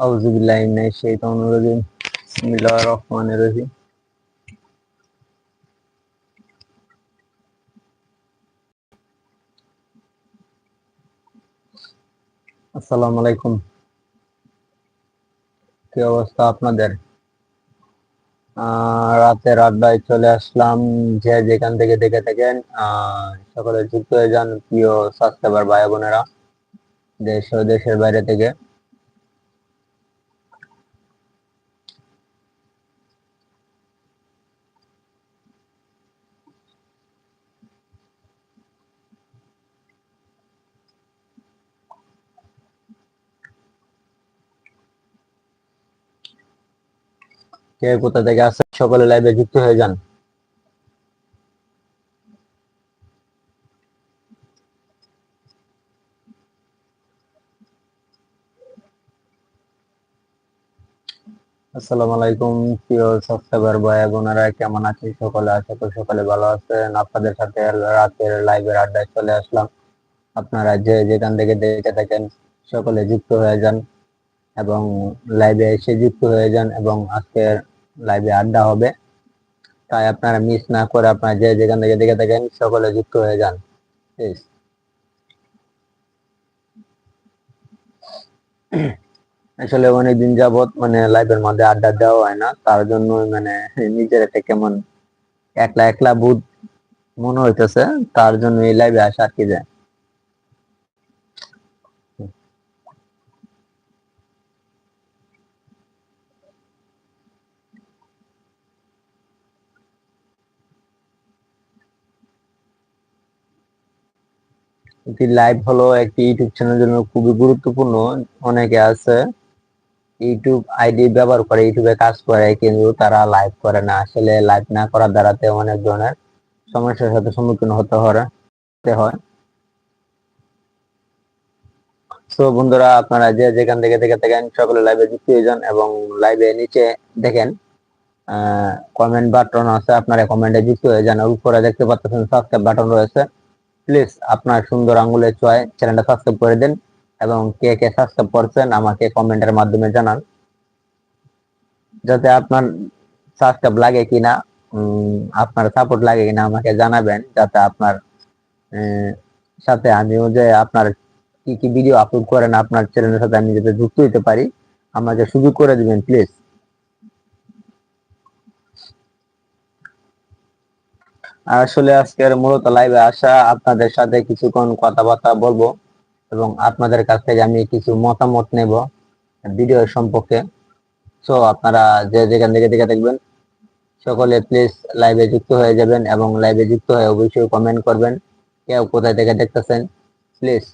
আউযুবিল্লাহি মিনাশ শাইতানির রাজিম। বিসমিল্লাহির আসসালামু আলাইকুম। কি অবস্থা আপনাদের? আহ, রাত আড্ডায় চলে আসলাম যে যেখান থেকে দেখে থাকেন সকলে যুক্ত হয়ে যান প্রিয় সাবস্ক্রাইবার ভাই বোনেরা দেশ ও দেশের বাইরে থেকে। কে কোথা থেকে আসছে, সকলে লাইভে যুক্ত হয়ে যান। আসসালামু আলাইকুম, প্রিয় সাবস্ক্রাইবার ভাই, বোনেরা, কেমন আছেন সকলে? আশা করি সকলে ভালো আছেন। আপনাদের সাথে রাতের লাইভের আড্ডায় চলে আসলাম। আপনারা যে যেখান থেকে দেখে থাকেন, সকলে যুক্ত হয়ে যান এবং লাইভে এসে যুক্ত হয়ে যান এবং আজকের লাইভে আড্ডা হবে। তাই আপনারা মিস না করে আপনারা যে যেখান থেকে দেখে থাকেন, সকলে যুক্ত হয়ে যান। প্লিজ আসলে অনেকদিন যাবৎ মানে লাইভের মধ্যে আড্ডা দেওয়া হয় না, তার জন্য মানে নিজের একটা কেমন একলা একলা বুধ মনে হইতেছে, তার জন্য এই লাইভে আসা আর কি যায়। একটি লাইভ হলো একটি ইউটিউব চ্যানেলের জন্য খুবই গুরুত্বপূর্ণ। অনেকে আছে ইউটিউব আইডি ব্যবহার করে ইউটিউবে কাজ করে, কিন্তু তারা লাইভ করে না। আসলে লাইভ না করার দ্বারাতে অনেক ধরনের সমস্যার সাথে সম্মুখীন হতে হয়। তো বন্ধুরা, আপনারা যে যেখান থেকে দেখে থাকেন, সকলে লাইভে যুক্ত হয়ে যান এবং লাইভে নিচে দেখেন কমেন্ট বাটন আছে, আপনারা কমেন্টে যুক্ত হয়ে যান। উপরে দেখতে পাচ্ছেন সাবস্ক্রাইব বাটন রয়েছে। প্লিজ আপনার সুন্দর আঙ্গুলের চয় চ্যানেলটা সাবস্ক্রাইব করে দিন এবং কে কে সাবস্ক্রাইব করছেন আমাকে কমেন্টের মাধ্যমে জানান। যাতে আপনার সাবস্ক্রাইব লাগে কিনা আপনার সাপোর্ট লাগে কিনা আমাকে জানাবেন, যাতে আপনার সাথে আমিও যে আপনার কি কি ভিডিও আপলোড করেন আপনার চ্যানেলের সাথে আমি যাতে যুক্ত হতে পারি, আমাকে সুযোগ করে দিবেন প্লিজ আসলে আজকের মূলত লাইভে আসা আপনাদের সাথে কিছুক্ষণ কথাবার্তা বলব এবং আপনাদের কাছ থেকে আমি কিছু মতামত নেব ভিডিও সম্পর্কে। সো আপনারা যে যেখান থেকে দেখে দেখবেন সকলে প্লিজ লাইভে যুক্ত হয়ে যাবেন এবং লাইভে যুক্ত হয়ে অবশ্যই কমেন্ট করবেন কেউ কোথায় থেকে দেখতেছেন। প্লিজ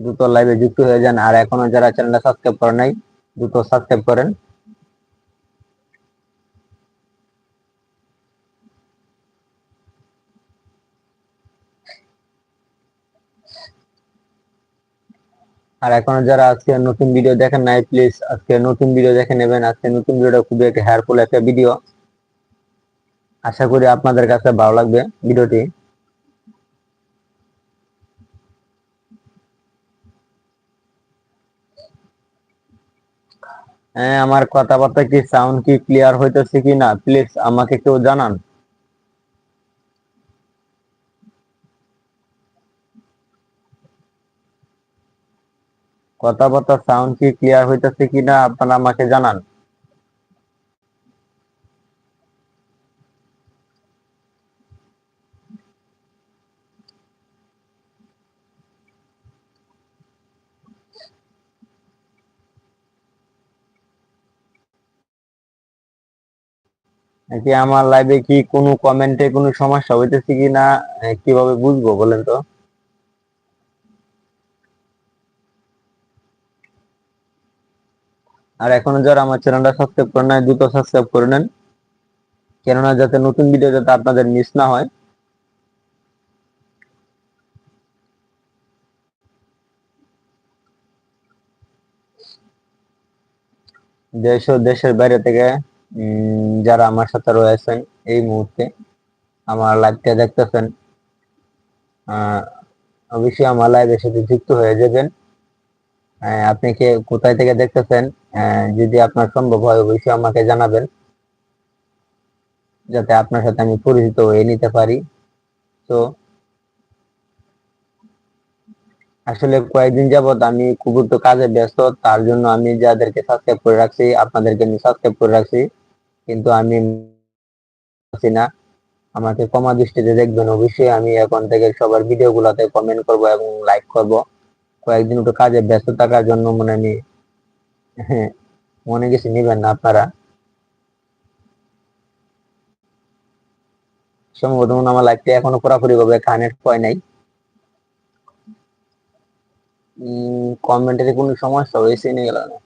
দ্রুত লাইভে যুক্ত হয়ে যান। আর এখনও যারা চ্যানেলটা সাবস্ক্রাইব করেন নাই, দ্রুত সাবস্ক্রাইব করেন। আর এখনও যারা আজকে নতুন ভিডিও দেখেন নাই প্লিজ আজকে নতুন ভিডিও দেখে নেবেন। আজকে নতুন ভিডিওটা খুবই একটা হেয়ারফুল একটা ভিডিও আশা করি আপনাদের কাছে ভালো লাগবে ভিডিওটি হ্যাঁ আমার কথাবার্তা কি সাউন্ড কি ক্লিয়ার হইতেছে কি না প্লিজ আমাকে কেউ জানান। কথাবার্তা সাউন্ড কি ক্লিয়ার হইতেছে কিনা আপনারা আমাকে জানান। নাকি আমার লাইভে কি কোনো কমেন্টে কোনো সমস্যা হইতেছে কিনা? কীভাবে বুঝব বলেন তো? আর এখনও যারা আমার চ্যানেলটা সাবস্ক্রাইব করে নেয় দ্রুত সাবস্ক্রাইব করে নেন। কেননা যাতে নতুন ভিডিও যাতে আপনাদের মিস না হয়। দেশ ও দেশের বাইরে থেকে যারা আমার সাথে রয়েছেন এই মুহূর্তে, আমার লাইভটা দেখতেছেন অবশ্যই আমার লাইভের সাথে যুক্ত হয়ে যাবেন। আপনি কে, কোথায় থেকে দেখতেছেন? যদি আপনার সম্ভব হয়, অবশ্যই আমাকে জানাবেন। যাতে আপনার সাথে আমি পরিচিত হয়ে নিতে পারি। তো, আসলে কয়েকদিন যাবত আমি খুব একটু কাজে ব্যস্ত, তার জন্য আমি যাদেরকে সাবস্ক্রাইব করে রাখছি, আপনাদেরকে আমি সাবস্ক্রাইব করে রাখছি। কিন্তু আমি না। আমাকে কমা দৃষ্টিতে দেখবেন। অবশ্যই আমি এখন থেকে সবার ভিডিও গুলাতে কমেন্ট করব এবং লাইক করব। কয়েকদিন একটু কাজে ব্যস্ত থাকার জন্য মনে আমি মনে কিছু নিবেন না আপনারা। সম্ভবত মনে আমার লাইফটা এখনও পুরাপুরি ভাবে কানেক্ট হয় নাই। কমেন্টের কোনো সমস্যা হয়েছে নিয়ে গেল না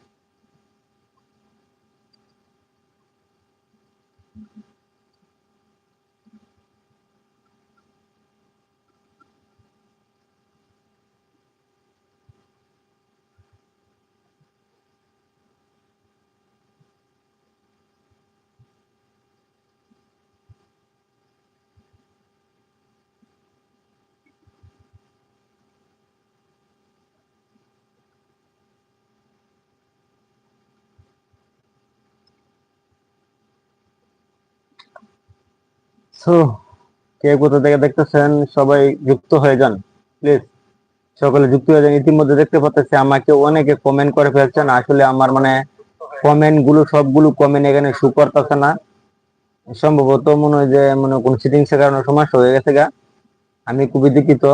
সো, কে কোথা থেকে দেখতেছেন? সবাই যুক্ত হয়ে যান, প্লিজ। সকলে যুক্ত হয়ে যান। ইতিমধ্যে দেখতে পাচ্ছি আমাকে অনেকে কমেন্ট করে ফেলছেন। আসলে আমার মানে কমেন্টগুলো, সবগুলো কমেন্ট এখানে শু করতেছে না। সম্ভবত মনে হয় যে মনে কোন সিটিংস এর কারণে সমস্যা হয়ে গেছে গা। আমি খুবই দুঃখিত।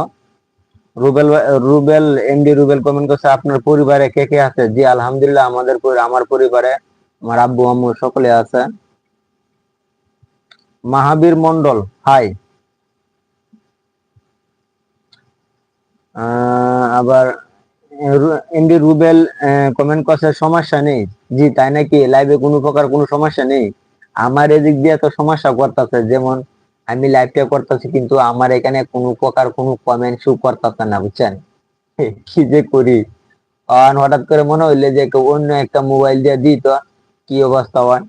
রুবেল রুবেল এমডি রুবেল কমেন্ট করছে, আপনার পরিবারে কে কে আছে? জি, আলহামদুলিল্লাহ, আমাদের আমার পরিবারে আমার আব্বু, আম্মু সকলে আছে। মাহাবীর মন্ডল হাই আবার এমডি রুবেল কমেন্ট করছে, সমস্যা নেই। জি, তাই নাকি? লাইভে কোনো প্রকার কোনো সমস্যা নেই? আমার এদিক দিয়ে তো সমস্যা করতেছে, যেমন আমি লাইভটা করতেছি, কিন্তু আমার এখানে কোনো প্রকার কোনো কমেন্ট শু করতেছে না, বুঝছেন? কি যে করি? হঠাৎ করে মনে হইলে যে অন্য একটা মোবাইল দিয়ে দিত কি অবস্থা হয়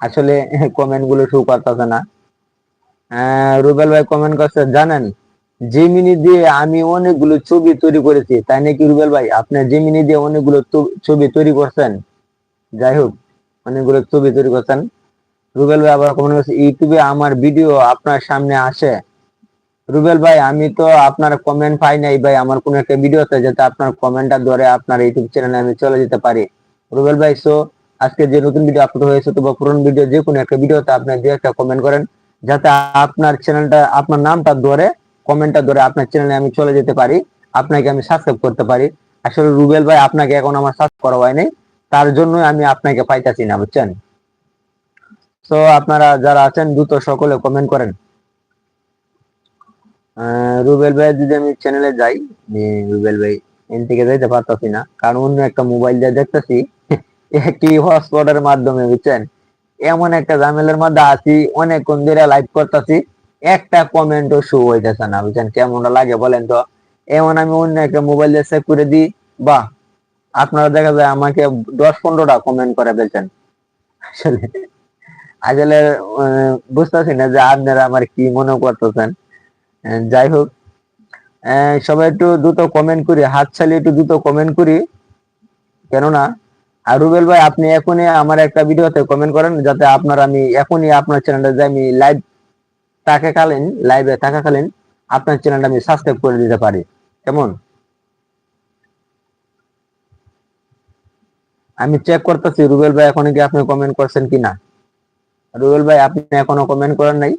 আসলে কমেন্টগুলো শু করতেছে না। রুবেল ভাই কমেন্ট করছে, জানেন জেমিনি দিয়ে আমি অনেকগুলো ছবি তৈরি করেছি, তাই নাকি রুবেল ভাই? আপনি জেমিনি দিয়ে অনেকগুলো ছবি তৈরি করছেন? যাই হোক, অনেকগুলো ছবি তৈরি করছেন। রুবেল ভাই আবার কমেন্ট করছে, ইউটিউবে আমার ভিডিও আপনার সামনে আসে। রুবেল ভাই, আমি তো আপনার কমেন্ট পাই নাই ভাই, আমার কোন একটা ভিডিওতে যাতে আপনার কমেন্টটা ধরে আপনার ইউটিউব চ্যানেলে আমি চলে যেতে পারি। রুবেল ভাই সো আজকে যে নতুন ভিডিও আপলোড হয়েছে অথবা পুরনো ভিডিও যে কোনো একটা ভিডিওতে আপনি যে একটা কমেন্ট করেন, যাতে আপনার চ্যানেলটা আপনার নামটা ধরে কমেন্টটা ধরে আপনার চ্যানেলে আমি চলে যেতে পারি, আপনাকে আমি সাবস্ক্রাইব করতে পারি। আসলে রুবেল ভাই আপনাকে এখন আমার সাবস্ক্রাইব করা হয়নি, তার জন্য আমি আপনাকে পাইতাছি না, বুঝছেন? তো আপনারা যারা আছেন, দ্রুত সকলে কমেন্ট করেন। রুবেল ভাই, যদি আমি চ্যানেলে যাই রুবেল ভাই এন থেকে যাইতে পারতাছি না, কারণ অন্য একটা মোবাইল দিয়ে দেখতেছি একটি হটস্পটের মাধ্যমে, বুঝছেন? এমন একটা ঝামেলার মধ্যে আছি, অনেকক্ষণ ধরে লাইভ করতেছি, একটা কমেন্টও শো হইতেছে না, বুঝছেন? কেমন লাগে বলেন তো? এমন আমি অন্য একটা মোবাইল দিয়ে সেভ করে দিই, বাহ! আপনারা দেখা যায় আমাকে দশ পনেরোটা কমেন্ট করে ফেলছেন। আসলে আসলে বুঝতেছি না যে আপনারা আমার কি মনে করতেছেন। যাই হোক সবাই একটু দ্রুত কমেন্ট করি হাত চালিয়ে একটু দ্রুত কমেন্ট করি। কেননা আর রুবেল ভাই, আপনি এখনই আমার একটা ভিডিওতে কমেন্ট করেন যাতে আপনার আমি এখনই আপনার চ্যানেলটা যে আমি লাইভ থাকাকালীন লাইভে থাকাকালীন আপনার চ্যানেলটা আমি সাবস্ক্রাইব করে দিতে পারি। কেমন? আমি চেক করতেছি, রুবেল ভাই এখন কি আপনি কমেন্ট করছেন কিনা? রুবেল ভাই, আপনি এখনও কমেন্ট করেন নাই।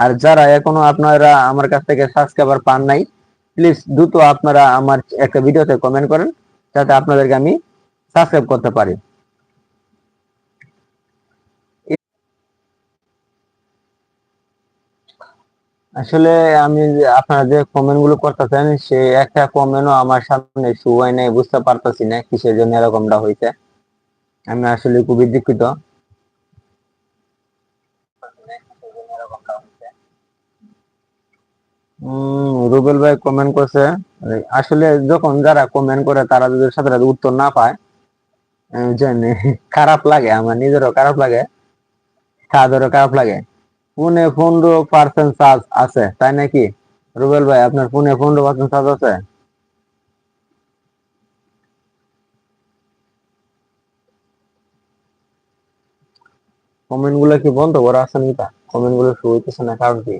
আর যারা এখনও আপনারা আমার কাছ থেকে সাবস্ক্রাইবার পান নাই প্লিজ দ্রুত আপনারা আমার একটা ভিডিওতে কমেন্ট করেন, যাতে আপনাদেরকে আমি সাবস্ক্রাইব করতে পারি। আসলে আমি আপনারা যে কমেন্টগুলো করতেছেন সে একটা কমেন্টও আমার সামনে শো হয় নাই, বুঝতে পারতেছি না কিসের জন্য এরকমটা হয়েছে আমি আসলে খুবই দুঃখিত। রুবেল ভাই কমেন্ট করছে, আসলে যখন যারা কমেন্ট করে, তারা যদি সাথে উত্তর না পায় জানি। খারাপ লাগে, আমার নিজেরও খারাপ লাগে সাদেরও খারাপ লাগে। ফোনে পনেরো পার্সেন্ট চার্জ আছে, তাই নাকি? রুবেল ভাই, আপনার ফোনে পনেরো পার্সেন্ট চার্জ আছে? কমেন্টগুলো কি বন্ধ করা আছে নাকি? কমেন্টগুলো শুরু হইতেছে না, কারণ কি?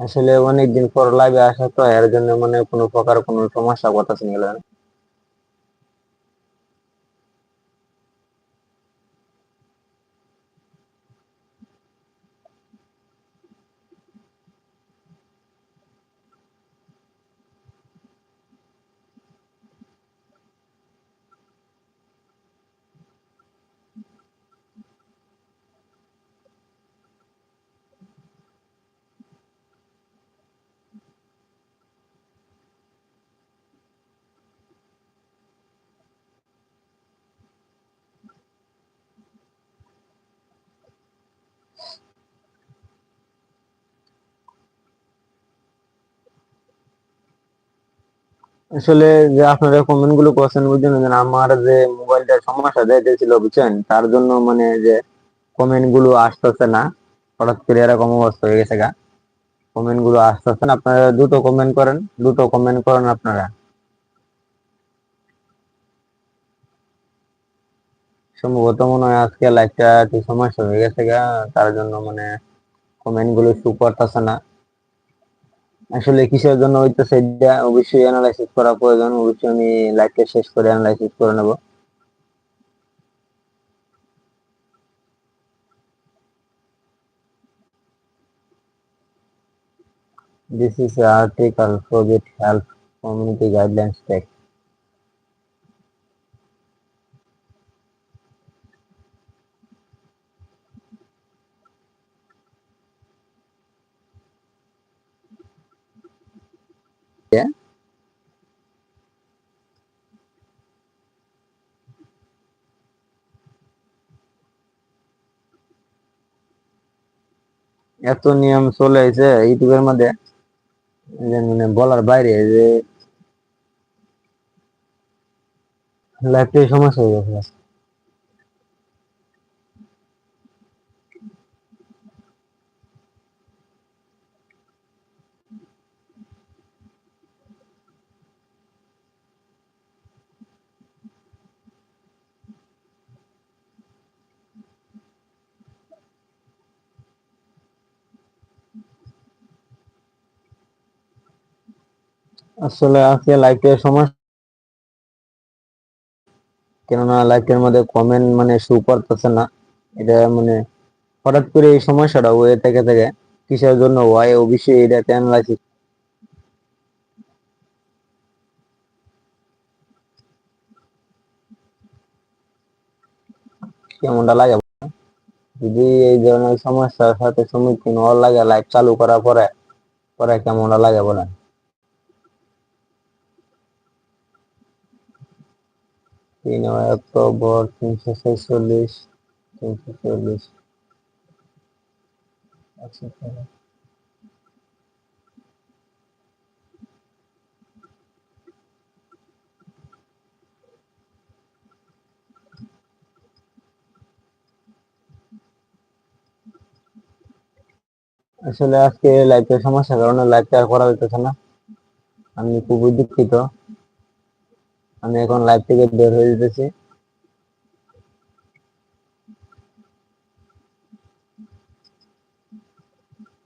আসলে অনেকদিন পর লাইভে আসা তো এর জন্য মানে কোনো প্রকার কোনো সমস্যা করতেছে না আসলে যে আপনারা কমেন্টগুলো করছেন বুঝছেন আমার যে মোবাইলটা সমস্যা দিয়েছিল বুঝছেন, তার জন্য মানে যে কমেন্টগুলো আসতেছে না, হঠাৎ করে এরকম অবস্থা হয়ে গেছে গা। কমেন্টগুলো আসতেছে না, আপনারা দুটো কমেন্ট করেন, দুটো কমেন্ট করেন আপনারা। সম্ভবত মনে হয় আজকে লাইভটা একটু সমস্যা হয়ে গেছে গা, তার জন্য মানে কমেন্টগুলো শু করতেছে না। আসলে কিসের জন্য হইতেছে এটা অবশ্যই অ্যানালাইসিস করা প্রয়োজন অবশ্যই আমি লাইভটা শেষ করে অ্যানালাইসিস করে নেব This is an article Soviet Health Community Guidelines Text. এত নিয়ম চলে এসে ইউটিউবের মধ্যে মানে বলার বাইরে যে লাইফটাই সমস্যা হয়ে গেছে। আসলে আজকে লাইভের সমস্যা? কেননা লাইভের মধ্যে কমেন্ট মানে শো করতেছে না। এটা মানে হঠাৎ করে এই সমস্যাটা হয়ে থেকে থেকে কিসের জন্য হয় অবশ্যই এটা অ্যানালাইসিস কেমনটা লাগে? যদি এই ধরনের সমস্যার সাথে সম্মুখীন হওয়ার লাগে লাইভ চালু করার পরে পরে কেমনটা লাগে বলেন? তিন অক্টোবর তিনশো ছেচল্লিশ তিনশো চল্লিশ। আচ্ছা আসলে আজকে লাইভের সমস্যার কারণে লাইভটা আর করা হইতেছে না। আমি খুবই দুঃখিত। আমি এখন লাইভ থেকে বের হয়ে যেতেছি।